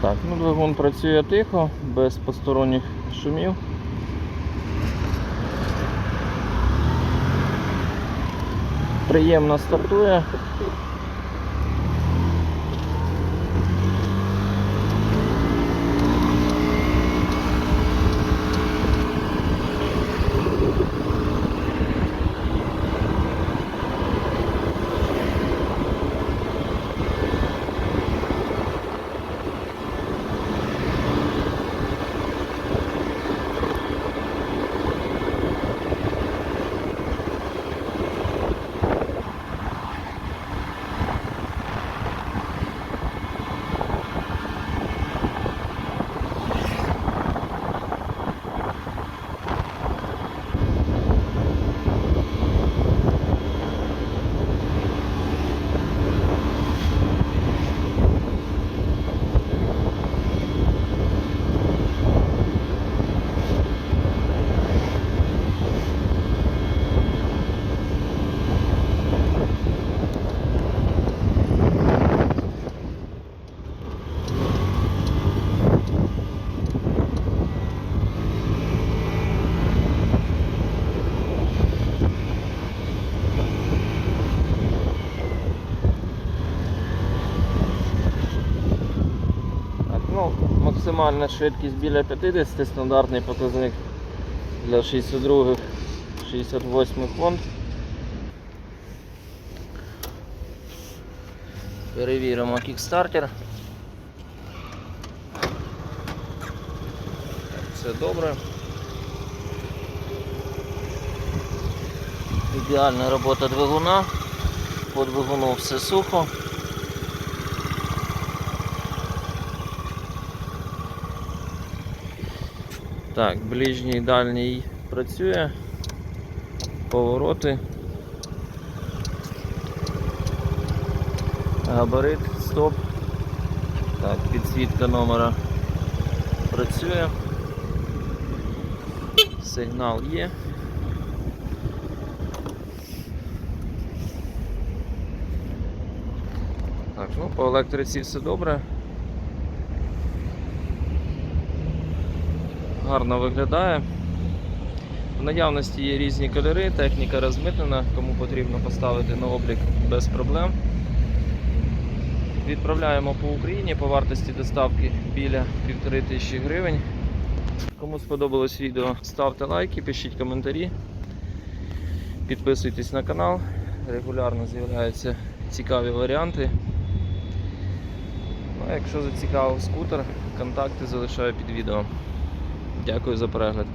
Так, ну двигун працює тихо, без посторонніх шумів. Приємно стартує. Ну, максимальна швидкість біля 50, стандартний показник для 62-х, 68 Hond. Перевіримо кікстартер. Все добре. Ідеальна робота двигуна. По двигуну все сухо. Так, ближній дальній працює. Повороти. Габарит, стоп. Так, підсвітка номера працює. Сигнал є. Так, ну по електриці все добре. Гарно виглядає. В наявності є різні кольори, техніка розмитнена, кому потрібно поставити на облік без проблем. Відправляємо по Україні по вартості доставки біля 1500 гривень. Кому сподобалось відео, ставте лайки, пишіть коментарі, підписуйтесь на канал, регулярно з'являються цікаві варіанти. Ну, а якщо зацікавив скутер, контакти залишаю під відео. Дякую за перегляд.